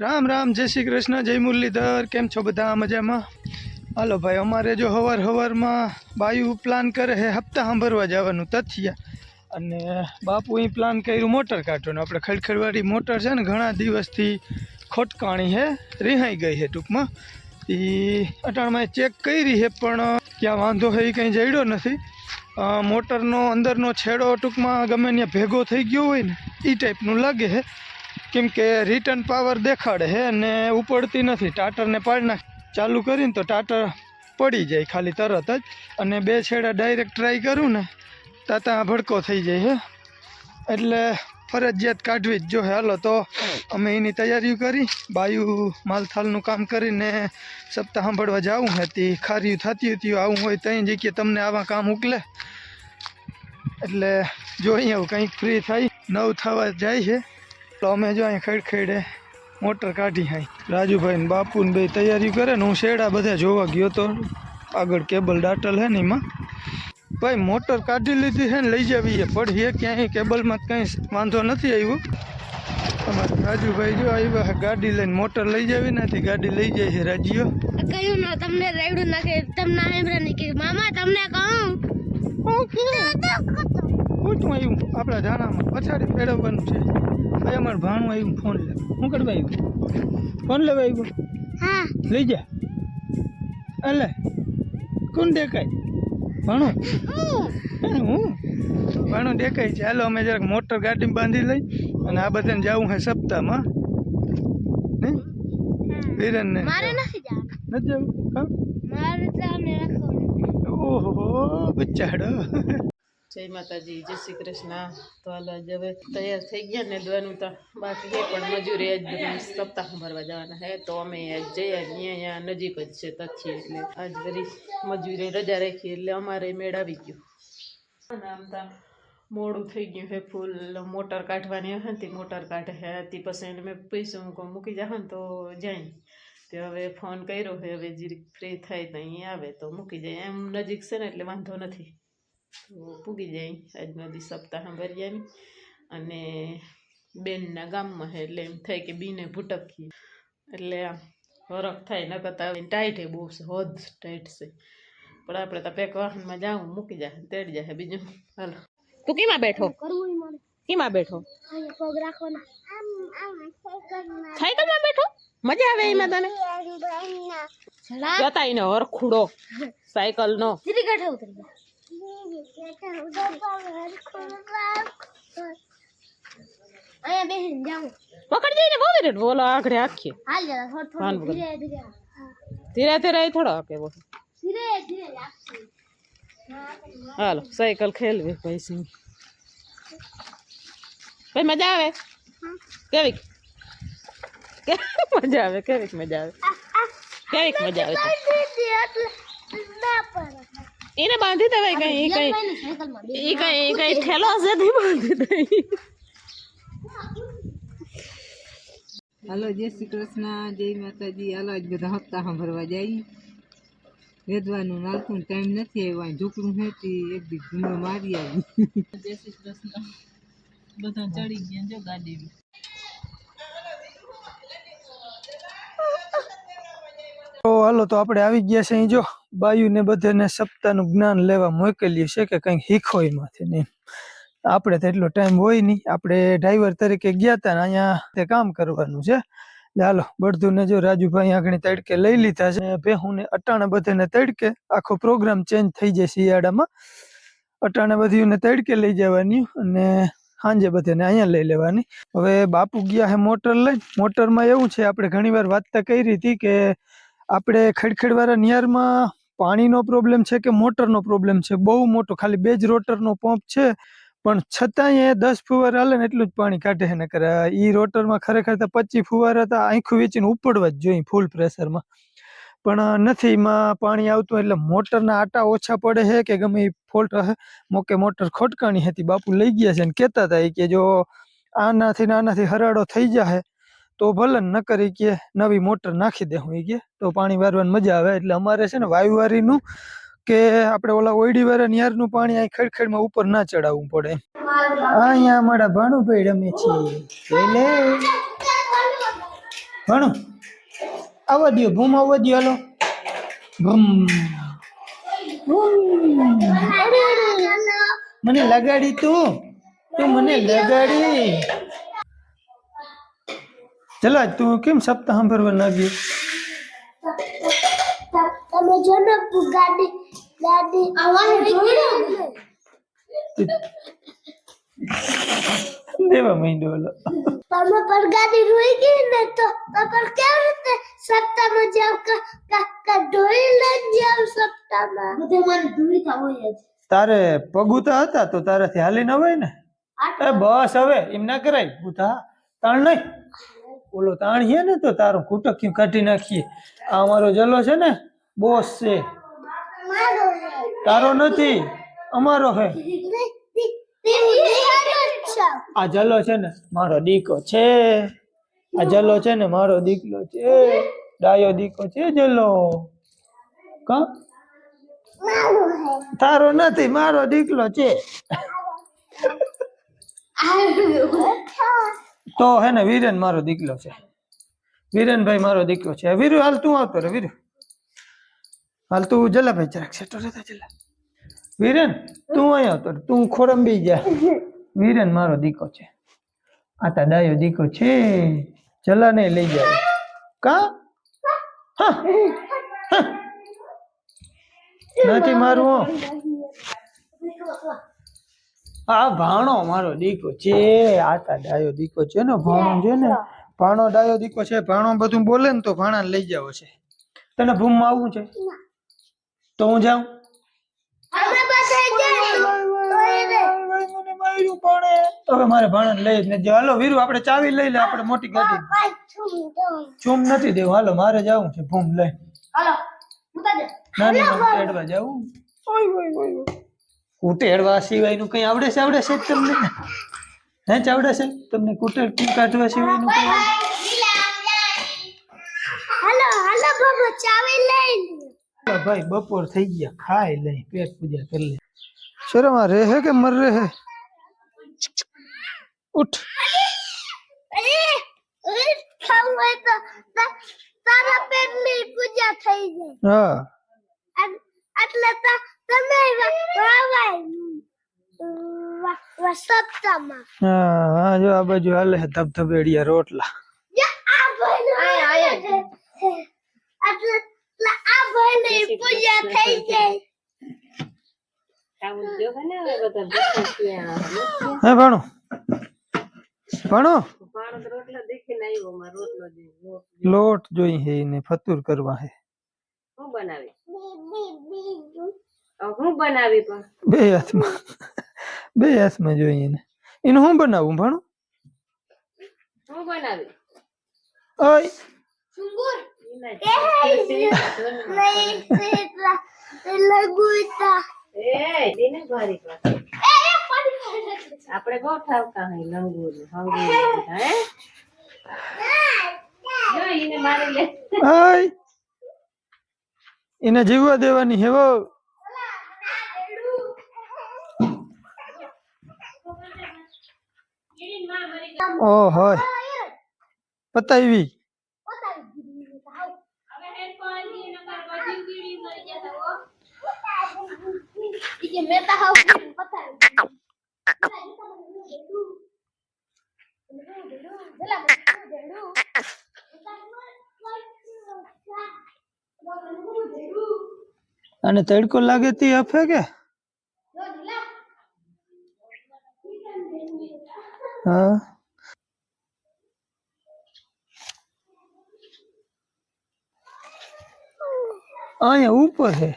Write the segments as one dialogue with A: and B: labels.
A: રામ રામ, જય શ્રી કૃષ્ણ, જય મુરલીધર, કેમ છો બધા મજામાં? હાલો ભાઈ, અમારે જો હવાર હવારમાં બાયુ પ્લાન કરે છે હપ્તા સાંભળવા જવાનું, તથિયા. અને બાપુ અહીં પ્લાન કર્યું મોટર કાઢવાનું. આપણે ખડખડવાળી મોટર છે ને, ઘણા દિવસથી ખોટકાણી છે રિહાઈ ગઈ છે ટૂંકમાં. એ અટાણમાં ચેક કરી છે પણ ક્યાં વાંધો છે એ કંઈ જડ્યો નથી. મોટરનો અંદરનો છેડો ટૂંકમાં ગમે ત્યાં ભેગો થઈ ગયો હોય ને એ ટાઈપનું લાગે છે કેમ કે રિટર્ન પાવર દેખાડે છે ને ઉપડતી નથી. ટાટરને પાડી નાખ. ચાલુ કરીને તો ટાટર પડી જાય ખાલી તરત જ. અને બે છેડા ડાયરેક્ટ ટ્રાય કરું ને, તાતા ભડકો થઈ જાય છે એટલે ફરજિયાત કાઢવી જ જો હાલો તો અમે એની તૈયારીઓ કરી. બાયુ માલથાલનું કામ કરીને સપ્તાહ સાંભળવા જવું હતી ખારીયું થતી હતી, આવું હોય ત્યાં જગ્યાએ તમને આવા કામ ઉકલે. એટલે જોઈએ એવું કંઈક ફ્રી થાય નવ થવા જાય છે. તો અમે જો અહીં ખેડખેડે મોટર કાઢી હાઈ રાજુભાઈ ને બાપુ ને બે તૈયારી કરે ને હું શેડા બધા જોવા ગયો તો આગળ કેબલ દાટલ હે ને એમાં. ભાઈ મોટર કાઢી લીધી છે ને લઈ જવી એ પડીએ ક્યાંય કેબલમાં કંઈ વાંધો નથી આવ્યો. અમારા રાજુભાઈ જો આવ્યા છે ગાડી લઈને મોટર લઈ જવી નથી ગાડી લઈ જાય છે રાજીઓ
B: કહ્યું ના તમને રેડું નાખે તમને સાંભળે નહીં કે મામા તમને કહું.
A: પૂછું આવ્યું? આપણા ધાણામાં પછાડી ફેરવવાનું છે. ભાઈ અમારે ભાણું આવ્યું ફોન લે શું કરવા આવ્યું? ફોન લેવા આવ્યું?
B: હા.
A: લઈ જા. અલે કોણ દેખાય? ભાણું? હું? ભાણું દેખાય છે. હાલો અમે જરાક મોટર ગાડી બાંધી લઈ અને આ બધાને જવું છે સપ્તાહમાં. નહીં વિરેનને.
B: મારે નથી જવાનું.
A: નથી જવું? હા?
B: મારે તમને રાખવાનું.
A: ઓહો બચાડો.
C: જય માતાજી, જય શ્રી કૃષ્ણ. તો હાલ આજે હવે તૈયાર થઈ ગયા ને દવાનું તો બાકી છે, પણ મજૂરી આજ બધું સપ્તાહ ભરવા જવાના છે. તો અમે આજ જઈએ અહીંયા અહીંયા નજીક જ છે તથ્ય એટલે આજ વળી મજૂરી, રજા રાખી, એટલે અમારે મેળ આવી ગયો. અને આમ તો મોડું થઈ ગયું છે ફૂલ, મોટર કાઢવાની હતી, મોટર કાઢે છે, હતી પછી એને મેં પૈસા હું કહું મૂકી જાવ ને તો જાય તે હવે ફોન કર્યો છે, હવે જીરીક ફ્રી થાય તો અહીંયા આવે, તો મૂકી જાય. એમ નજીક છે ને, એટલે વાંધો નથી. તો પૂગી જાય આજનો દી સપ્તાહ ભર્યાની અને બેનના ગામમાં છે એટલે એમ થાય કે બીને ભૂટકીએ. એટલે આમ ફરક થાય ન કરતા ટાઈટ બહુ છે હોદ ટાઈટ છે. પણ આપણે તો પેક વાહનમાં જાઉં મૂકી જાય તેડી જાય બીજું. હાલો. તું કેમાં બેઠો? કેમાં બેઠો?
B: સાયકલમાં
C: સાયકલમાં બેઠો? મજા આવે એમાં તને? એને હરખુડો સાયકલ નો
B: ધીરે કાઢા ઉતરી
C: પકડ જઈને બહુ રે બોલો આગળ બોલો.
B: ધીરે ધીરે
C: થોડો કે બોલ હાલો સાયકલ ખેલવી ભાઈ સિંહ ભાઈ મજા આવે કેવીક મજા આવે કેવીક મજા આવે કેવીક મજા આવે? એને બાંધી દેવાય કઈ કઈ. એ કઈ કઈ ઠેલો હશે તે બાંધી દઈ
D: હાલો જય શ્રી કૃષ્ણ જય માતાજી. હાલો આજ બધા હપ્તા સાંભળવા જાય. વેદવાનું માલકું ટાઈમ નથી આવ્યો ઝૂકડું હતી એક દી ઘૂમો મારી આવી.
C: જય શ્રી કૃષ્ણ. બધા ચડી ગયા જો ગાડી
A: તો હાલો તો આપણે આવી ગયા છે અહીં જો. બાયુને બધાને સપ્તાહનું જ્ઞાન લેવા મોકલ્યું છે કે કંઈક શીખો એમાંથી નહીં આપણે તો એટલો ટાઈમ હોય નહીં. આપણે ડ્રાઈવર તરીકે ગયા હતા ને અહીંયા તે કામ કરવાનું છે. ચાલો હાલો બળદુને જો રાજુભાઈ આગળ તડકે લઈ લીધા છે. ભેહુને અટાણે બધાને તડકે આખો પ્રોગ્રામ ચેન્જ થઈ જાય શિયાળામાં. અટાણે બધીને તડકે લઈ જવાની અને સાંજે બધાને અહીંયા લઈ લેવાની. હવે બાપુ ગયા હે મોટર લઈ મોટરમાં એવું છે, આપણે ઘણીવાર વાતતા કરી હતી કે આપણે ખડખડવાળા નિયારમાં પાણીનો પ્રોબ્લેમ છે કે મોટરનો પ્રોબ્લેમ છે? બહુ મોટો, ખાલી બે જ રોટરનો પંપ છે, પણ છતાંય એ દસ ફુવારા હાલે ને એટલું જ પાણી કાઢે છે કરે એ રોટરમાં ખરેખર તો પચીસ ફુવારા તો આંખું વેચીને ઉપડવા જ જોઈએ ફૂલ પ્રેશરમાં પણ નથી, એમાં પાણી આવતું એટલે મોટરના આટા ઓછા પડે છે કે ગમે એ ફોલ્ટ હે મોકે મોટર ખોટકાણી હતી, બાપુ લઈ ગયા છે ને કહેતા હતા કે જો આનાથી ને આનાથી હરાડો થઈ જાય તો ભલે ન કરી કે નવી મોટર નાખી દેવું એ કે, તો પાણી વારવાની મજા આવે. એટલે અમારે છે ને વાયુવારીનું કે આપણે ઓલા ઓયડી વાળા નિયારનું પાણી અહીં ખેડખેડમાં ઉપર ના ચડાવવું પડે. અહીંયા અમારા ભાણુભાઈ રમે છીએ એટલે ભણો, આવવા દો ભૂમ આવવા દો હાલો. ભૂમ. મને લગાડી તું. તું મને લગાડી. ચલો તું કેમ સપ્તાહ સાંભળવા ના ગયો
B: તમે જો ને ગાડી ગાડી આવા
A: દેવા માંડ્યો ઓલો.
B: તમે પર ગાડી રોઈ ગઈ ને તો પર કેવી રીતે સપ્તાહમાં જાવ? કા કા કા ઢોળી લઈને જાવ સપ્તાહમાં? બધે મને ધૂળી થા હોય જ.
A: તારે પગુતા હતા તો તારાથી હાલી ન? હોય ને એ બસ હવે એમ ના કરાય. ઉતા તાણ નહીં. ઓલો તાણીએ ને તો તારું કુટક્યું કાઢી નાખીએ. આ અમારો જલો છે ને બોસ છે. તારો નથી અમારો હે આ જલો છે ને મારો દીકો છે. આ જલો છે ને મારો દીકલો છે. ડાયો દીકો છે જલો. કા? તારો નથી મારો દીકલો છે. તો હે ને વીરેન મારો દીકલો છે. વીરેનભાઈ મારો દીકરો છે. વીરુ, હાલ તું આવતો રે વીરુ. હાલ તું જલાભાઈ જરાક સેટો રહેતા જલા. વીરેન, તું અહીં આવતો તું. ખોરંબી જા. વીરેન મારો દીકો છે. આ તા ડાયો દીકો છે. જલા ને લઈ જાય કા? હા. નથી મારું આ ભાણો મારો દીકો છે આ તા ડાયો દીકો છે ને ભાણો છે ને ભાણો ડાયો દીકો છે ભાણો બધું બોલે ને તો ભાણા લઈ જાવ છે તને ભૂમમાં આવવું છે તો હું જાઉં હવે મારે ભાણાને લઈ જ નથી. હાલો વીરુ આપણે ચાવી લઈ લે આપણે મોટી ગાડી ચૂમ નથી દેવું હાલો મારે જવું છે ભૂમ લઈ
B: હાલો ના
A: નાની નાની જવું ઓય ઓય ઓય. કૂટેડવા સિવાયનું કઈ આવડે છે? આવડે છે જ તમને? હે જ આવડે છે? તમને કૂટેડ કાઢવા સિવાયનું કઈ ભાઈ બપોર થઈ ગયા. ખાઈ લઈ પેટ પૂજા કરી લે શરમ આ હે કે મર રહે? ઉઠ.
B: તારા પેટ પેટની પૂજા થઈ જાય.
A: હા.
B: એટલે તા- તમે વા- વાવાય વા- વા સપ્તાહમાં
A: હા હા જો આ બાજુ હાલે છે ધબધબેડિયા રોટલા
B: યા આ ભાઈનો એટલે એટલે આ ભાઈની પૂજા થઈ જાય
C: આવું જો હે ને હવે બધા દેખાય ત્યાં
A: હે ભણો ભણો
C: પાણો તો રોટલા દેખીને આવ્યો મારો રોટલો દે રોટ
A: લોટ જોઈ હે ને ફતુર કરવા હે
C: હું બનાવી
B: બી બી બીજું
C: હવે હું બનાવી પણ.
A: બે હાથમાં બે હાથમાં જોઈએ ને એનું હું બનાવું ભણો?
C: હું બનાવી?
A: ઓય
B: સુંગુર
C: આપણે બહુ ઠાવતા હોય લંગુર હંગુર હે જો એને મારી લે.
A: એને જીવવા દેવાની હે વો ઓ હોય પતાવી
B: ઈ મેં તો હાવ પતાવી
A: અને તડકો લાગે તી અફે કે હા અહીંયા ઉપર છે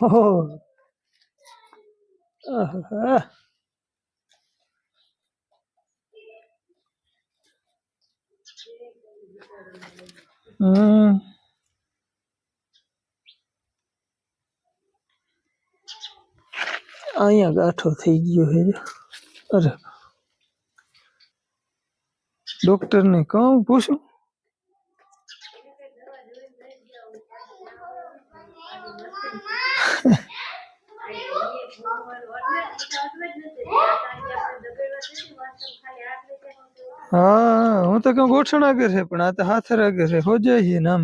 A: ઓહો આહા. હમ અહીંયા ગાંઠો થઈ ગયો છે જો. અરે ડોક્ટરને કહું પૂછું હા હું તો કહું ગોઠણ આગળ છે પણ આ તો હાથર આગળ છે હો જાય નામ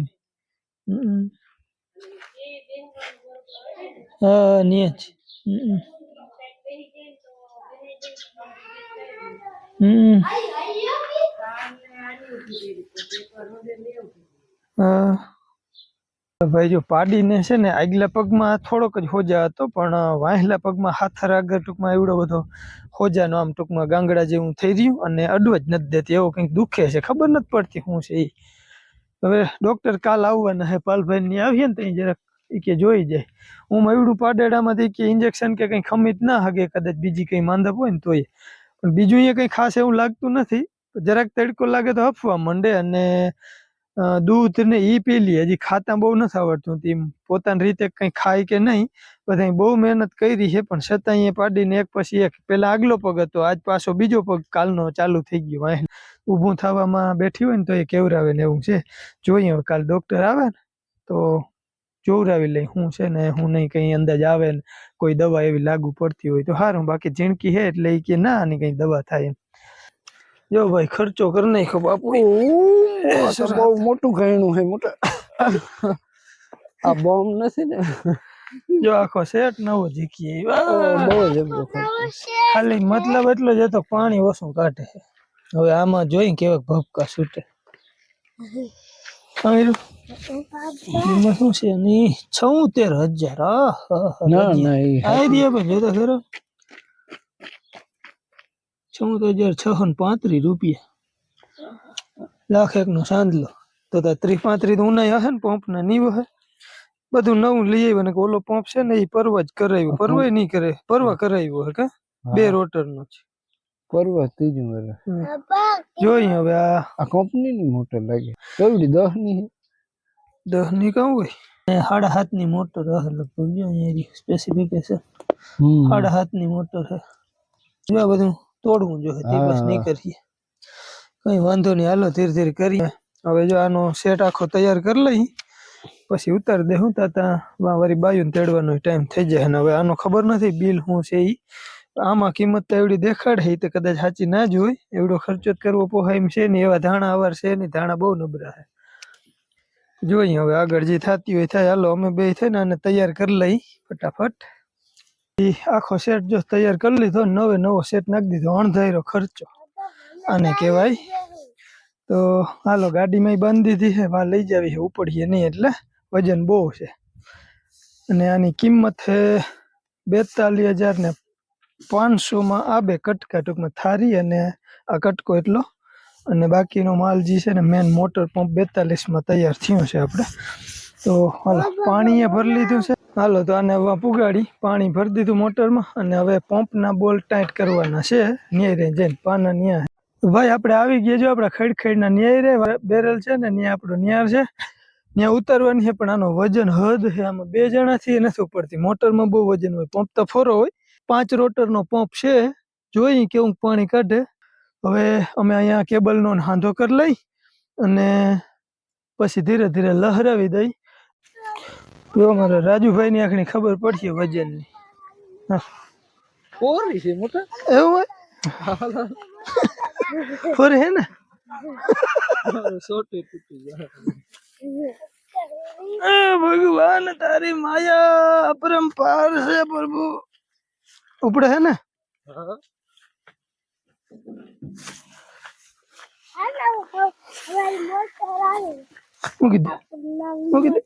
A: હમ. હા ન્યા જ હમ. હમ હા ભાઈ, જો પાડીને છે ને આગલા પગમાં થોડોક જ હોજા હતો, પણ વાહેલા પગમાં હાથર આગળ ટૂંકમાં એવડો બધો હોજાનો આમ ટૂંકમાં ગાંગડા જેવું થઈ રહ્યું અને અડવા જ નથી દેતી, એવો કંઈક દુખે છે, ખબર નથી પડતી શું છે એ. હવે ડૉક્ટર કાલ આવવાના હે, પાલભાઈ ની આવીએ ને તો જરાક એ કે જોઈ જાય. હું એવડું પાડેડામાંથી કે ઇન્જેક્શન કે કંઈ ખમીત ના હગે, કદાચ બીજી કંઈ માંદપ હોય ને તોય. પણ બીજું અહીંયા કંઈ ખાસ એવું લાગતું નથી. જરાક તડકો લાગે તો હફવા માંડે અને દૂધ ને ઈ પી લે. હજી ખાતા બહુ નથી આવડતું. તેમ પોતાની રીતે કંઈ ખાય કે નહીં બધા બહુ મહેનત કરી છે, પણ છતાં અહીંયા પાડીને એક પછી એક પેલા આગલો પગ હતો, આજ પાછો બીજો પગ કાલનો ચાલુ થઈ ગયો. અહીં ઊભું થવામાં બેઠી હોય ને તો એ કેવરાવે ને એવું છે. જોઈએ હવે કાલ ડૉક્ટર આવે ને, તો જોવરાવી લઈ હું છે ને હું નહીં કંઈ અંદાજ આવે ને કોઈ દવા એવી લાગુ પડતી હોય તો સારું બાકી જીણકી છે એટલે એ કે ના આની કંઈ દવા થાય એમ. જો ભાઈ ખર્ચો કરી નાખ્યો બાપુ.
E: આ બહુ મોટું ઘરણું છે મોટા. આ બોમ્બ નથી ને?
A: જો આખો સેટ નવો જીકી
E: બહુ જબરો
A: ખાલી મતલબ એટલો જ હતો પાણી ઓછું કાઢે. છે હવે આમાં જોઈ કેવા ભપકા છૂટે. એમાં શું છે? ની છોતેર હજાર.
E: ના ના એ
A: આઈડિયા પણ જોતા ખરો. ચૌદ હજાર છસો ને પાંત્રીસ રૂપિયા. લાખ એક નો સાંધલો. તો તો ત્રીસ પાંત્રીસ ઉનાઈ હશે ને પંપ ના નીવ હે. બધું નવું લઈ આવ્યું ને ઓલો પંપ છે ને એ પરવા જ કરાવ્યો. પરવાય નહીં કરે. પરવા કરાવ્યો હે કે? બે રોટર નો છે
E: પર્વત ત્રીજું વર્ષ
A: જોઈ હવે આ
E: આ કંપની ની મોટર લાગે. કેવડી દસની છે
A: દસની કાં હોય? સાડા હાથની મોટર હશે લગભગ. જો અહીંયા સ્પેસિફિકેશન
E: હમ.
A: સાડા હાથની મોટર હે. જો બધું તોડવું જોઈએ તે બસ નહીં કરીએ કઈ વાંધો નહીં હાલો ધીરે ધીરે કરીએ. હવે જો આનો સેટ આખો તૈયાર કરી લઈ પછી ઉતાર દે હું તાતા વા વળી બાયું તેડવાનો ટાઈમ થઈ જાય અને હવે આનો ખબર નથી બિલ શું છે એ આમાં કિંમત તો એવડી દેખાડે તો કદાચ સાચી ના જ હોય. એવડો ખર્ચો કરવો પોહાય એમ છે ને એવા ધાણા અવાર છે નહીં ધાણા બહુ નબળા છે. જોઈએ હવે આગળ જે થતી હોય થાય. હાલો અમે બે થઈને આને તૈયાર કરી લઈ ફટાફટ. ઈ આખો સેટ જો તૈયાર કરી લીધો નવે નવો સેટ નાખી દીધો, અણધાર્યો ખર્ચો. આને કહેવાય. તો હાલો, ગાડીમાં બાંધી દીધી છે વા લઈ જાવી છે, ઉપડીએ નહીં એટલે વજન બહુ છે. અને આની કિંમત છે બેતાલીસ હજાર ને પાંચસોમાં આ બે કટકા ટૂંકમાં થારી અને આ કટકો એટલો. અને બાકીનો માલ જે છે ને મેન મોટર પંપ બેતાલીસમાં તૈયાર થયો છે આપણે. તો હાલો, પાણીએ ભરી લીધું છે. હાલો, તો આને હવે પુગાડી, પાણી ભરી દીધું મોટરમાં અને હવે પંપના બોલ ટાઈટ કરવાના છે. ન્યાય રે જઈને પાના ન્યા ભાઈ, આપણે આવી ગયા જો આપણા ખડખડના ન્યાય રે બેરલ છે ને ત્યાં આપણો ન્યાર છે. ત્યાં ઉતારવાની છે, પણ આનો વજન હદ છે, આમાં બે જણાથી નથી ઉપડતી. મોટરમાં બહુ વજન હોય, પંપ તો ફોરો હોય. પાંચ રોટરનો પંપ છે, જોઈ કેવું પાણી કાઢે. હવે અમે અહીંયા કેબલનો હાંધો કરી લઈ અને પછી ધીરે ધીરે લહરાવી દઈ. જો અમારા રાજુભાઈની આખની ખબર પડશે વજનની.
E: કોરી છે મોટા?
A: એવું હોય? ફરે હે ને?
E: સોટી તૂટી
A: એ ભગવાન તારી માયા અપરંપાર છે પ્રભુ. ઉપડે હે ને?
E: હા.
A: મૂકી દે. મૂકી દે.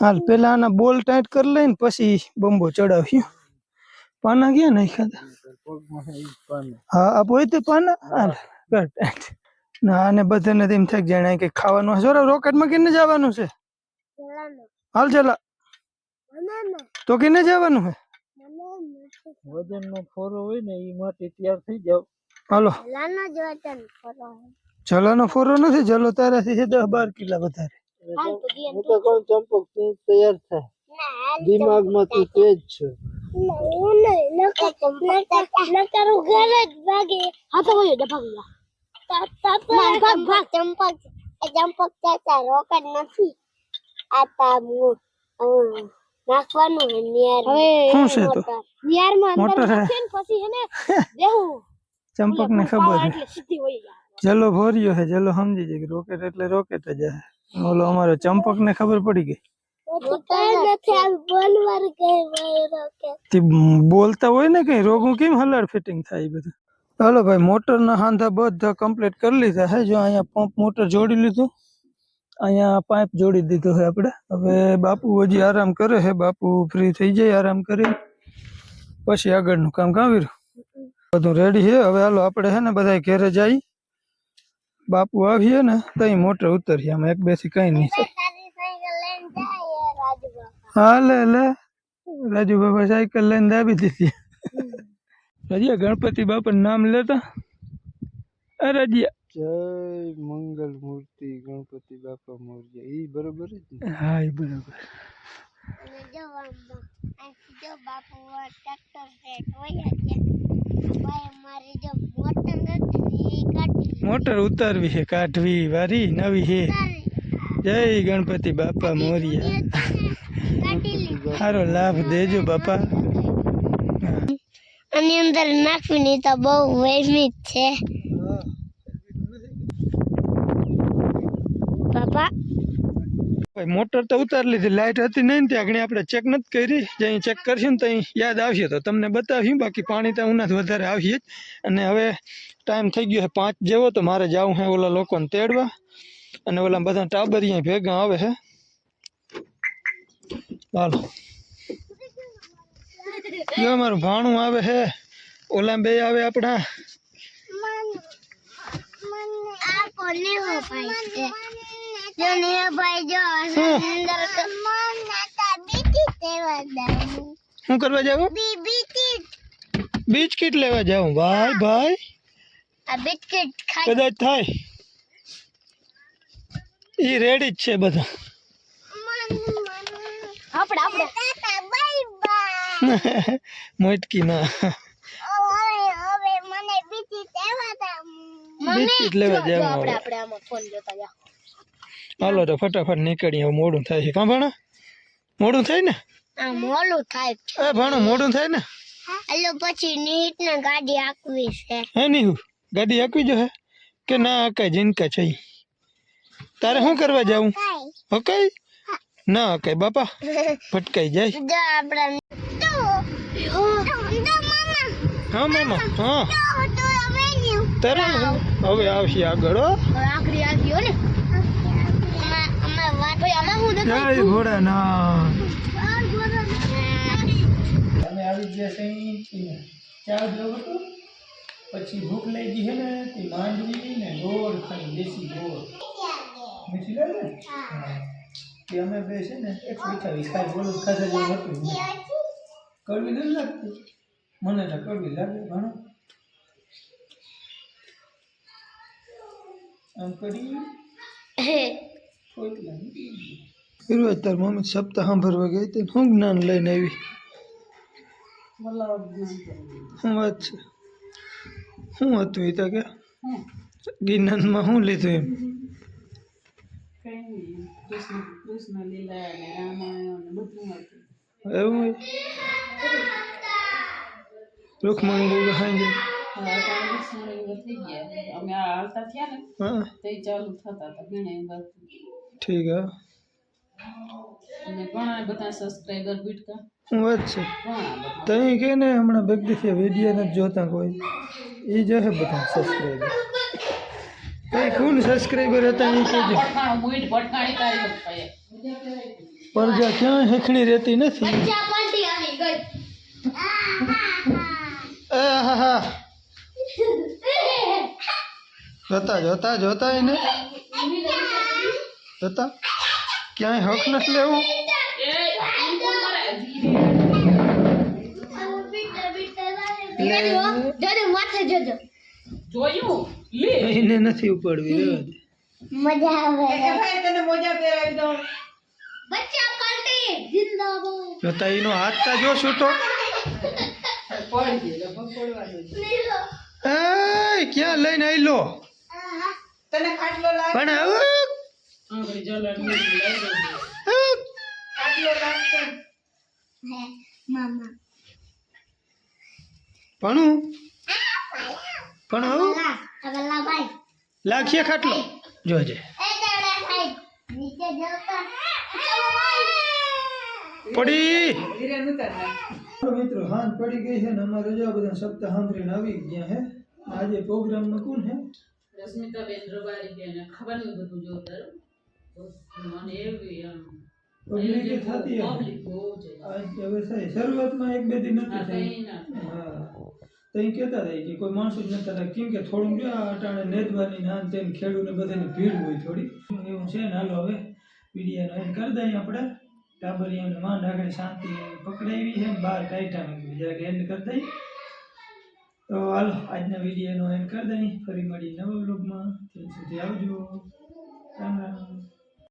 A: હાલ પેલા આના બોલ ટાઈટ કરી લઈને પછી બંબો ચડાવ્યો પાના ગયા નહીં
E: પાને
A: હા આ પોઈ તે પાના? હાલ કર ટાઈટ. ના આને બધાને તેમ એમ થાય કે જાણે કે ખાવાનું હશે. રોકેટમાં કેને જવાનું છે? હાલ ચલા. તો કેને જવાનું છે
E: વજનનો ફોરો હોય ને એ માટે તૈયાર થઈ જાવ
A: હાલો. જલાનો ફોરો નથી જલો તારાથી છે દસ બાર કિલા વધારે.
E: હું તો કહું ચંપક તું તૈયાર થાય દિમાગમાં તું તેજ છે.
B: હું નહીં નકરું ઘર જ ભાગે. હા તો હોય ભાગ ભાગ ભાગ. ચંપક ચાચા રોકડ નથી. આ તા નાખવાનું હે નિયાર હવે
A: શું છે તો? નિયારમાં
B: પછી હે ને દેવું
A: ચંપક ને ખબર છે
B: સીધી વહી જાય.
A: જલો ભર્યો હે જલો સમજી જાય કે રોકેટ એટલે રોકેટ જ હે. ઓલો અમારો ચંપક ને ખબર પડી ગઈ? બોલતા હોય ને કઈ રોગું કેમ હલાડ ફિટિંગ થાય બધું? હાલો ભાઈ મોટરના હાંધા બધા કમ્પ્લીટ કરી લીધા હે. જો અહીંયા પંપ મોટર જોડી લીધું. અહીંયા પાઇપ જોડી દીધો છે આપણે. હવે બાપુ હજી આરામ કરે હે. બાપુ ફ્રી થઈ જાય આરામ કરી. પછી આગળનું કામ કાવીરું બધું રેડી છે હવે હાલો આપણે હે ને બધા ઘેરે જઈ બાપુ આવીએ ને તઈ મોટર ઉતરીએ. આમાં એક બેથી કઈ નહીં.
B: તારી સાયકલ લઈને જાય રાજબા
A: હા લે લે. રાજુ બાબા સાયકલ લઈને દાબી દીધી. રજિયા ગણપતિ બાપા નામ લેતા. અ રજિયા
E: જય મંગલ મૂર્તિ ગણપતિ બાપા મોરજા ઈ બરોબર જ ને?
A: હા એ બરાબર.
B: જો બાપુ ટ્રેક્ટર સેટ હોય મોટર
A: ઉતારવી છે કાઢવી વારી નવી છે. જય ગણપતિ બાપા મોરિયા. સારો લાભ દેજો બાપા.
B: આની અંદર નાખવીની તો બહુ વહેમી છે બાપા
A: ભાઈ મોટર તો ઉતારી લીધી લાઈટ હતી નહીં ને ત્યાં આગળ આપણે ચેક નથી કરી. જ્યાં ચેક કરશું ને ત્યાં યાદ આવશે. તો તમને બતાવ્યું બાકી પાણી તો ઉનાથી વધારે આવશે જ. અને હવે ટાઈમ થઈ ગયો છે પાંચ જેવો, તો મારે જવું છે ઓલા લોકોને તેડવા. અને ઓલા બધા ટાબરિયા ભેગા આવે છે. હાલો. જો મારું ભાણું આવે છે. ઓલા બે આવે આપણા.
B: આ કોને હો ભાઈ છે જો ને ભાઈ જો
A: શું?
B: અંદર તો બીટી તેવા દાવું
A: શું કરવા જાવ
B: બી બીટી
A: બિસ્કિટ લેવા જાઉં ભાઈ ભાઈ
B: આ બિસ્કિટ ખાઈ
A: કદાચ થાય એ રેડી જ છે બધા
B: આપણે આપણે તાતા બાય બાય
A: મોટકી ના
B: હવે હવે મને બીટી તેવા દા
A: બિસ્કિટ લેવા જાવ
B: આપણે આપણે આમાં ફોન જોતા જા
A: હાલો તો ફટાફટ નીકળી હવે મોડું થાય છે. કાં ભણો? મોડું થાય ને?
B: મોડું થાય
A: એ ભણો મોડું થાય ને?
B: હાલો પછી નીટ ને ગાડી આકવી છે.
A: હે નહીં ગાડી આકવી જો હે? કે ના અકાય જિનકા છે તારે શું કરવા જાવું? ઓકે ના હકાય બાપા. ભટકાઈ જાય.
B: જો આપણે તો તો
A: હા મામા હા. તારે હવે આવશે આગળ
B: આખરી આવ્યો ને. હું
A: જય ભોળાનાથ.
B: દેખાય
A: અમે આવી ગયા છે ચા જોવો તો પછી ભૂખ લઈ ગઈ છે ને તે માંડવી ને ગોળ ખાઈ દેશી ગોળ. મીઠી લાગે? ને હા. તે અમે બે છે ને એક મીઠાવી ખાઈ બોલું ખાધા જેવું હતું. જ નહીં. કડવી નથી લાગતી? મને તો કડવી લાગે ઘણો. આમ કરી ફિરવા તાર મમ્મી સપ્તાહ સાંભળવા ગઈ હતી શું જ્ઞાન લઈને આવી શું વાત છે શું હતું એ તો કે જ્ઞાનમાં શું લીધું એમ
C: કઈ નહીં કૃષ્ણ કૃષ્ણ લીલા અને રામાયણ ને બધું હતું
A: એવું હોય રૂખમણી બહુ ખાઈ જાય
C: હા અને ઘણા બધા સબસ્ક્રાઈબર બીટકા?
A: શું વાત છે.
C: ઘણા બધા?
A: તઈ કે ને હમણાં બેગ વીડિયો નથી જોતા કોઈ. એ જોશે બધા સબસ્ક્રાઈબર કઈ કોણ હતા એ
C: પપ્પાએ
A: પરજા ક્યાંય હેખણી રહેતી નથી. જોતા જોતા જોતા એને? જોતા? ક્યાંય હક નથી લેવું?
B: જજો માથે જજો
C: જોયું લે.
A: એને નથી ઉપાડવી રહેવા દે
B: મજા આવે બચ્ચા પાર્ટી જિંદાબાદ
A: જોતા એનો હાથ તા જો છૂટો.
C: પડી ગયો પડવાનું
A: ક્યાં લઈને આયલો?
C: તને ખાટલો લાગ?
A: પણ ભણું ભણું
B: લા અગલા ભાઈ
A: લાખીએ ખાટલો જોજે
B: એ દાડા ભાઈ નીચે જતા ચલો ભાઈ
A: પડી
D: હિરેન ઉતાર નાખ.
A: મિત્રો હાથ પડી ગઈ છે ને અમારે જો આ બધા સપ્તાહ સાંભળીને આવી ગયા હે આજે પ્રોગ્રામમાં કોણ હે
C: રશ્મિકાબેન રબારી બેન ખબર નહીં બધું જોતા મને એવી આમ
A: પબ્લિક થતી
C: પબ્લિક બહુ છે.
A: હવે થાય શરૂઆતમાં એક બે દી નથી થઈ. હા. તો એ કહેતા હતા કે કોઈ માણસો જ નતા કેમ કે થોડું જો અટાણે નેદવાની ના તેમ ખેડૂને બધાની ભીડ હોય થોડી. એવું છે ને હાલો હવે વિડીયાનો એન્ડ કરી દઈએ આપણે. ટાબરિયાને માંડ આગળ શાંતિ પકડાવી છે ને બહાર કાઢ્યા મેં કીધું જરાક એન્ડ કરી દઈએ. તો હાલો આજના વિડીયોનો એન્ડ કરી દઈએ. ફરી મળી નવા બ્લોગમાં ત્યાં સુધી આવજો. રામ રામ.